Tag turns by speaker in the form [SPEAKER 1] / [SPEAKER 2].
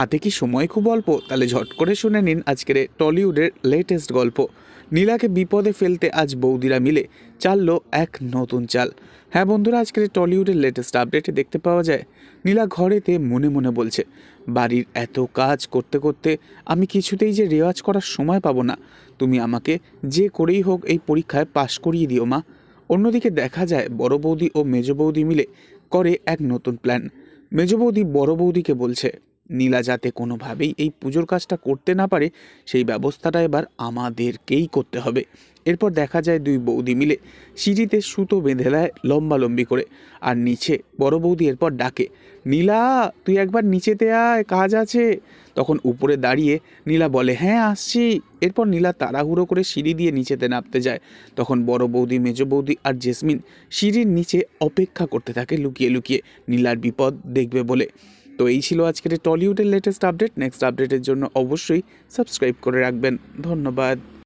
[SPEAKER 1] হাতে কি সময় খুব অল্প? তাহলে ঝট করে শুনে নিন আজকের টলিউডের লেটেস্ট গল্প। নীলাকে বিপদে ফেলতে আজ বৌদিরা মিলে চাললো এক নতুন চাল। হ্যাঁ বন্ধুরা, আজকের টলিউডের লেটেস্ট আপডেটে দেখতে পাওয়া যায়, নীলা ঘরেতে মনে মনে বলছে, বাড়ির এত কাজ করতে করতে আমি কিছুতেই যে রেওয়াজ করার সময় পাবো না। তুমি আমাকে যে করেই হোক এই পরীক্ষায় পাশ করিয়ে দিও মা। অন্যদিকে দেখা যায়, বড় বৌদি ও মেজ বৌদি মিলে করে এক নতুন প্ল্যান মেজ বৌদি বড় বৌদিকে বলছে নীলা যাতে কোনোভাবেই এই পুজোর কাজটা করতে না পারে, সেই ব্যবস্থাটা এবার আমাদেরকেই করতে হবে। এরপর দেখা যায় দুই বৌদি মিলে সিঁড়িতে সুতো বেঁধে দেয় লম্বালম্বি করে আর নিচে বড় বৌদি এরপর ডাকে, নীলা, তুই একবার নিচেতে আয়, কাজ আছে? তখন উপরে দাঁড়িয়ে নীলা বলে হ্যাঁ আসছি। এরপর নীলা তাড়াহুড়ো করে সিঁড়ি দিয়ে নিচেতে নামতে যায়। তখন বড় বৌদি, মেজ বৌদি আর জেসমিন সিঁড়ির নিচে অপেক্ষা করতে থাকে, লুকিয়ে লুকিয়ে। নীলার বিপদ দেখবে বলে তো এই ছিল আজকের টলিউডের লেটেস্ট আপডেট নেক্সট আপডেটের জন্য অবশ্যই সাবস্ক্রাইব করে রাখবেন। ধন্যবাদ।